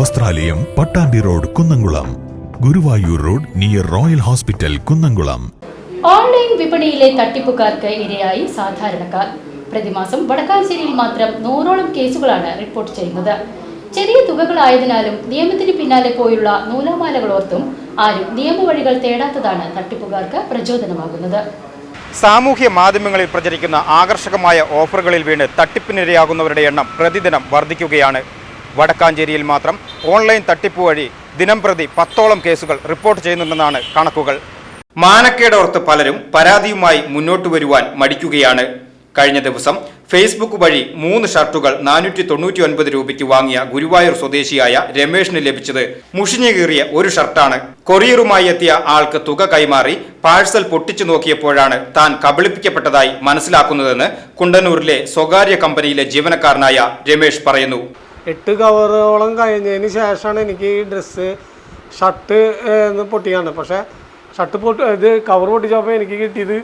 വസ്ത്രാലയം Pattambi road Kunnamkulam. Guruvayur road near royal hospital Kunnamkulam. Online വിപണിയിലെ തട്ടിപ്പുകാർക്ക് ഇരയായി സാധാരണക്കാർ. പ്രതിമാസം വടക്കാഞ്ചേരിയിൽ മാത്രം നൂറോളം കേസുകളാണ് റിപ്പോർട്ട് ചെയ്യുന്നത്. ചെറിയ തുകകളായതിനാലും നിയമത്തിന് പിന്നാലെ പോയുള്ള നൂലാമാലകളോർത്തും ആരും നിയമവഴികൾ തേടാത്തതാണ് തട്ടിപ്പുകാർക്ക് പ്രചോദനമാകുന്നത്. സാമൂഹ്യ മാധ്യമങ്ങളിൽ പ്രചരിക്കുന്ന ആകർഷകമായ ഓഫറുകളിൽ വീണ് തട്ടിപ്പിനിരയാകുന്നവരുടെ എണ്ണം പ്രതിദിനം വർദ്ധിക്കുകയാണ്. വടക്കാഞ്ചേരിയിൽ മാത്രം ഓൺലൈൻ തട്ടിപ്പ് വഴി ദിനം പ്രതി പത്തോളം കേസുകൾ റിപ്പോർട്ട് ചെയ്യുന്നുണ്ടെന്നാണ് കണക്കുകൾ. മാനക്കേടോർത്ത് പലരും പരാതിയുമായി മുന്നോട്ട് വരുവാൻ മടിക്കുകയാണ്. കഴിഞ്ഞ ദിവസം ഫേസ്ബുക്ക് വഴി മൂന്ന് ഷർട്ടുകൾ നാനൂറ്റി തൊണ്ണൂറ്റി ഒൻപത് രൂപയ്ക്ക് വാങ്ങിയ ഗുരുവായൂർ സ്വദേശിയായ രമേഷിന് ലഭിച്ചത് മുഷിഞ്ഞു കീറിയ ഒരു ഷർട്ടാണ്. കൊറിയറുമായി എത്തിയ ആൾക്ക് തുക കൈമാറി പാഴ്സൽ പൊട്ടിച്ചു നോക്കിയപ്പോഴാണ് താൻ കബളിപ്പിക്കപ്പെട്ടതായി മനസ്സിലാക്കുന്നതെന്ന് കുണ്ടന്നൂരിലെ സ്വകാര്യ കമ്പനിയിലെ ജീവനക്കാരനായ രമേഷ് പറയുന്നു. എട്ട് കവറോളം കഴിഞ്ഞതിന് ശേഷമാണ് എനിക്ക് ഈ ഡ്രസ്സ് ഷർട്ട് പൊട്ടിയാണ് പക്ഷേ ഷർട്ട് പൊട്ടി ഇത് കവർ പൊട്ടിച്ചപ്പോൾ എനിക്ക് കിട്ടിയത്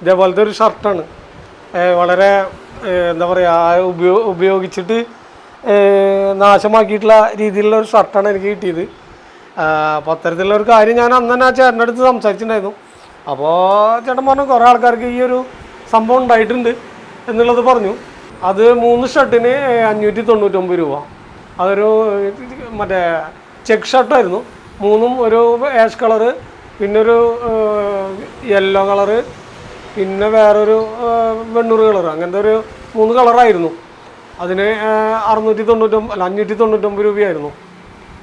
ഇതേപോലത്തെ ഒരു ഷർട്ടാണ്. വളരെ എന്താ പറയുക ഉപയോ ഉപയോഗിച്ചിട്ട് നാശമാക്കിയിട്ടുള്ള രീതിയിലുള്ള ഒരു ഷർട്ടാണ് എനിക്ക് കിട്ടിയത്. അപ്പോൾ അത്തരത്തിലുള്ള ഒരു കാര്യം ഞാൻ അന്ന് തന്നെ ആ ചേട്ടന്റെ അടുത്ത് സംസാരിച്ചിട്ടുണ്ടായിരുന്നു. അപ്പോൾ ചേട്ടൻ പറഞ്ഞു കുറേ ആൾക്കാർക്ക് ഈ ഒരു സംഭവം ഉണ്ടായിട്ടുണ്ട് എന്നുള്ളത് പറഞ്ഞു. അത് മൂന്ന് ഷർട്ടിന് അഞ്ഞൂറ്റി തൊണ്ണൂറ്റൊമ്പത് രൂപ. അതൊരു മറ്റേ ചെക്ക് ഷർട്ടായിരുന്നു. മൂന്നും ഒരു ആഷ് കളറ് പിന്നെ ഒരു യെല്ലോ കളറ് പിന്നെ വേറൊരു വെണ്ണൂറ് കളർ അങ്ങനത്തെ ഒരു മൂന്ന് കളറായിരുന്നു. അതിന് അറുന്നൂറ്റി തൊണ്ണൂറ്റൊമ്പത് അല്ല അഞ്ഞൂറ്റി തൊണ്ണൂറ്റൊമ്പത് രൂപയായിരുന്നു.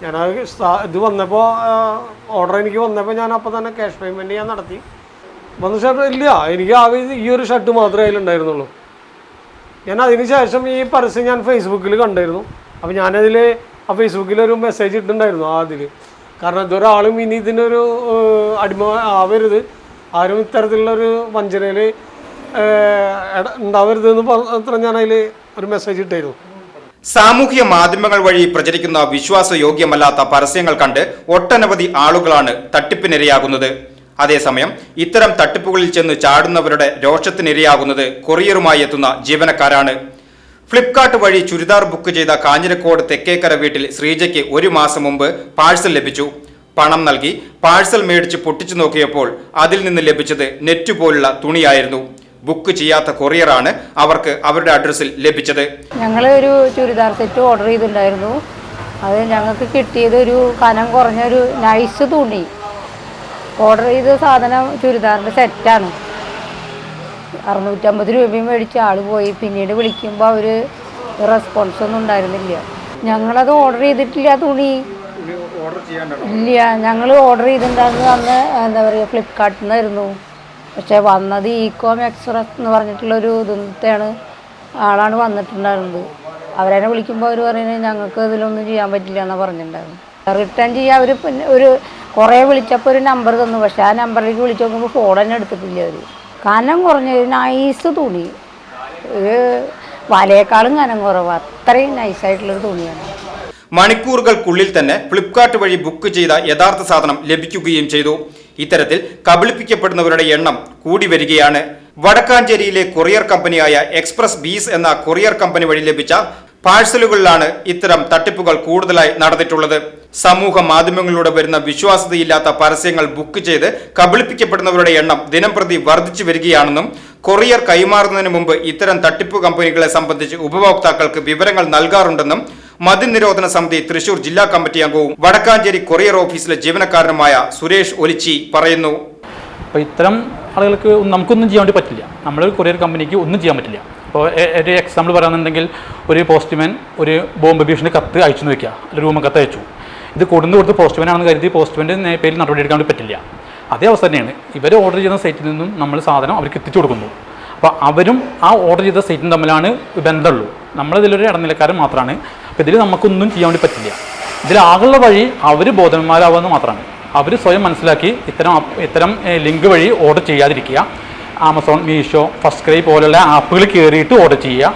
ഞാനത് ഇത് വന്നപ്പോൾ ഓർഡർ എനിക്ക് വന്നപ്പോൾ ഞാൻ അപ്പോൾ തന്നെ ക്യാഷ് പേയ്മെന്റ് ഞാൻ നടത്തി. വന്ന ഷർട്ട് ഇല്ല. എനിക്ക് ആകെ ഈ ഒരു ഷർട്ട് മാത്രമേ അതിലുണ്ടായിരുന്നുള്ളൂ. ഞാൻ അതിന് ശേഷം ഈ പരസ്യം ഞാൻ ഫേസ്ബുക്കിൽ കണ്ടായിരുന്നു അപ്പോൾ ഞാനതിൽ ആ ഫേസ്ബുക്കിൽ ഒരു മെസ്സേജ് ഇട്ടിട്ടുണ്ടായിരുന്നു ആ അതിൽ കാരണം ഇതൊരാളും ഇനി ഇതിനൊരു അടിമ ആവരുത്. ആരും ഇത്തരത്തിലുള്ളൊരു വഞ്ചനയിൽ ഉണ്ടാവരുത് എന്ന് പറഞ്ഞ ഞാൻ അതിൽ ഒരു മെസ്സേജ് ഇട്ടായിരുന്നു സാമൂഹ്യ മാധ്യമങ്ങൾ വഴി പ്രചരിക്കുന്ന വിശ്വാസയോഗ്യമല്ലാത്ത പരസ്യങ്ങൾ കണ്ട് ഒട്ടനവധി ആളുകളാണ് തട്ടിപ്പിനിരയാകുന്നത്. അതേസമയം ഇത്തരം തട്ടിപ്പുകളിൽ ചെന്ന് ചാടുന്നവരുടെ രോഷത്തിനിരയാകുന്നത് കൊറിയറുമായി എത്തുന്ന ജീവനക്കാരാണ്. ഫ്ലിപ്കാർട്ട് വഴി ചുരിദാർ ബുക്ക് ചെയ്ത കാഞ്ഞിരക്കോട് തെക്കേക്കര വീട്ടിൽ ശ്രീജയ്ക്ക് ഒരു മാസം മുമ്പ് പാഴ്സൽ ലഭിച്ചു. പണം നൽകി പാഴ്സൽ മേടിച്ച് പൊട്ടിച്ചു നോക്കിയപ്പോൾ അതിൽ നിന്ന് ലഭിച്ചത് നെറ്റ് പോലുള്ള തുണിയായിരുന്നു. ബുക്ക് ചെയ്യാത്ത കൊറിയറാണ് അവർക്ക് അവരുടെ അഡ്രസ്സിൽ ലഭിച്ചത്. ഞങ്ങൾ ഒരു ചുരിദാർ സെറ്റ് ഓർഡർ ചെയ്തിട്ടുണ്ടായിരുന്നു. അത് ഞങ്ങൾക്ക് കിട്ടിയത് ഒരു കനം കുറഞ്ഞ ഒരു നൈസ് തുണി. ഓർഡർ ചെയ്ത സാധനം ചുരിദാറിന്റെ സെറ്റാണ് അറുന്നൂറ്റമ്പത് രൂപയും മേടിച്ച് ആൾ പോയി. പിന്നീട് വിളിക്കുമ്പോൾ അവർ റെസ്പോൺസ് ഒന്നും ഉണ്ടായിരുന്നില്ല. ഞങ്ങളത് ഓർഡർ ചെയ്തിട്ടില്ല തുണി. ഇല്ല. ഞങ്ങൾ ഓർഡർ ചെയ്തിട്ടുണ്ടായിരുന്നത് അന്ന് എന്താ പറയുക ഫ്ലിപ്കാർട്ടിൽ നിന്നായിരുന്നു പക്ഷേ വന്നത് ഈക്കോം എക്സ്പ്രസ് എന്ന് പറഞ്ഞിട്ടുള്ളൊരു ഇതിനത്തെയാണ് ആളാണ് വന്നിട്ടുണ്ടായിരുന്നത്. അവരെന്നെ വിളിക്കുമ്പോൾ അവർ പറയുന്നത് ഞങ്ങൾക്ക് ഇതിലൊന്നും ചെയ്യാൻ പറ്റില്ല എന്നാണ് പറഞ്ഞിട്ടുണ്ടായിരുന്നു. റിട്ടേൺ ചെയ്യാൻ അവർ പിന്നെ ഒരു കുറേ വിളിച്ചപ്പോൾ ഒരു നമ്പർ തന്നു. പക്ഷേ ആ നമ്പറിലേക്ക് വിളിച്ച് നോക്കുമ്പോൾ ഫോൺ തന്നെ എടുത്തിട്ടില്ല അവർ കനം കുറഞ്ഞ ഒരു നൈസ് തുണി. ഒരു വലയേക്കാളും കനം കുറവ്. അത്രയും നൈസായിട്ടുള്ളൊരു തുണിയാണ്. മണിക്കൂറുകൾക്കുള്ളിൽ തന്നെ ഫ്ലിപ്കാർട്ട് വഴി ബുക്ക് ചെയ്ത യഥാർത്ഥ സാധനം ലഭിക്കുകയും ചെയ്തു. ഇത്തരത്തിൽ കബളിപ്പിക്കപ്പെടുന്നവരുടെ എണ്ണം കൂടി വരികയാണ്. വടക്കാഞ്ചേരിയിലെ കൊറിയർ കമ്പനിയായ എക്സ്പ്രസ് ബീസ് എന്ന കൊറിയർ കമ്പനി വഴി ലഭിച്ച പാഴ്സലുകളിലാണ് ഇത്തരം തട്ടിപ്പുകൾ കൂടുതലായി നടന്നിട്ടുള്ളത്. സമൂഹ മാധ്യമങ്ങളിലൂടെ വരുന്ന വിശ്വാസ്യതയില്ലാത്ത പരസ്യങ്ങൾ ബുക്ക് ചെയ്ത് കബളിപ്പിക്കപ്പെടുന്നവരുടെ എണ്ണം ദിനംപ്രതി വർദ്ധിച്ചു വരികയാണെന്നും കൊറിയർ കൈമാറുന്നതിന് മുമ്പ് ഇത്തരം തട്ടിപ്പ് കമ്പനികളെ സംബന്ധിച്ച് ഉപഭോക്താക്കൾക്ക് വിവരങ്ങൾ നൽകാറുണ്ടെന്നും മദ്യനിരോധന സമിതി തൃശൂർ ജില്ലാ കമ്മിറ്റി അംഗവും വടക്കാഞ്ചേരി കൊറിയർ ഓഫീസിലെ ജീവനക്കാരനുമായ സുരേഷ് ഒലിച്ചി പറയുന്നു. ഇത്തരം ആളുകൾക്ക് നമുക്കൊന്നും ചെയ്യാൻ വേണ്ടി പറ്റില്ല. നമ്മൾ കൊറിയർ കമ്പനിക്ക് ഒന്നും ചെയ്യാൻ പറ്റില്ല. ഇപ്പോൾ ഒരു എക്സാമ്പിൾ പറയുകയാണെന്നുണ്ടെങ്കിൽ ഒരു പോസ്റ്റ്മാൻ ഒരു ബോംബ് ഭീഷണി കത്ത് അയച്ചു വയ്ക്കുക അല്ലെങ്കിൽ റൂമ കത്ത് അയച്ചു. ഇത് കൊടുന്ന് കൊടുത്ത് പോസ്റ്റ്മാനാണെന്ന് കരുതി പോസ്റ്റ്മാന്റെ പേരിൽ നടപടി എടുക്കാൻ വേണ്ടി പറ്റില്ല. അതേ അവസ്ഥ തന്നെയാണ്. ഇവർ ഓർഡർ ചെയ്യുന്ന സൈറ്റിൽ നിന്നും നമ്മൾ സാധനം അവർക്ക് എത്തിച്ചു കൊടുക്കുന്നു. അപ്പോൾ അവരും ആ ഓർഡർ ചെയ്ത സൈറ്റും തമ്മിലാണ് ബന്ധമുള്ളൂ. നമ്മളിതിലൊരു ഇടനിലക്കാരൻ മാത്രമാണ്. അപ്പോൾ ഇതിൽ നമുക്കൊന്നും ചെയ്യാൻ വേണ്ടി പറ്റില്ല. ഇതിലാകുള്ള വഴി അവർ ബോധന്മാരാവുമെന്ന് മാത്രമാണ്. അവർ സ്വയം മനസ്സിലാക്കി ഇത്തരം ഇത്തരം ലിങ്ക് വഴി ഓർഡർ ചെയ്യാതിരിക്കുക. ആമസോൺ മീഷോ ഫസ്റ്റ് ക്രൈ പോലുള്ള ആപ്പുകൾ കയറിയിട്ട് ഓർഡർ ചെയ്യുക.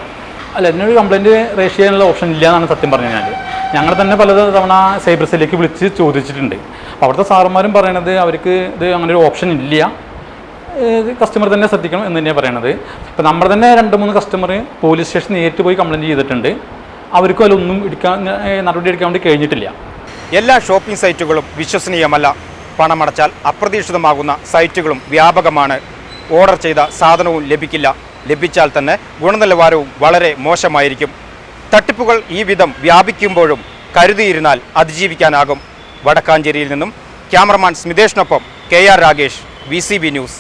അല്ല ഇതിനൊരു കംപ്ലയിന്റ് രജിസ്റ്റർ ചെയ്യാനുള്ള ഓപ്ഷൻ ഇല്ല എന്നാണ് സത്യം പറഞ്ഞു കഴിഞ്ഞാൽ ഞങ്ങൾ തന്നെ പല തവണ സൈബർ സെല്ലിലേക്ക് വിളിച്ച് ചോദിച്ചിട്ടുണ്ട്. അപ്പോൾ അവിടുത്തെ സാറന്മാരും പറയണത് അവർക്ക് ഇത് അങ്ങനെ ഒരു ഓപ്ഷൻ ഇല്ല. കസ്റ്റമർ തന്നെ ശ്രദ്ധിക്കണം എന്ന് തന്നെയാണ് പറയണത്. ഇപ്പോൾ നമ്മൾ തന്നെ രണ്ട് മൂന്ന് കസ്റ്റമർ പോലീസ് സ്റ്റേഷൻ നേരിട്ട് പോയി കംപ്ലയിന്റ് ചെയ്തിട്ടുണ്ട്. അവർക്കും അതിലൊന്നും എടുക്കാൻ നടപടി എടുക്കാൻ വേണ്ടി കഴിഞ്ഞിട്ടില്ല. എല്ലാ ഷോപ്പിംഗ് സൈറ്റുകളും വിശ്വസനീയമല്ല. പണമടച്ചാൽ അപ്രതീക്ഷിതമാകുന്ന സൈറ്റുകളും വ്യാപകമാണ്. ഓർഡർ ചെയ്ത സാധനവും ലഭിക്കില്ല. ലഭിച്ചാൽ തന്നെ ഗുണനിലവാരവും വളരെ മോശമായിരിക്കും. തട്ടിപ്പുകൾ ഈ വിധം വ്യാപിക്കുമ്പോഴും കരുതിയിരുന്നാൽ അതിജീവിക്കാനാകും. വടക്കാഞ്ചേരിയിൽ നിന്നും cameraman സ്മിതേഷിനൊപ്പം K R Ragesh V news.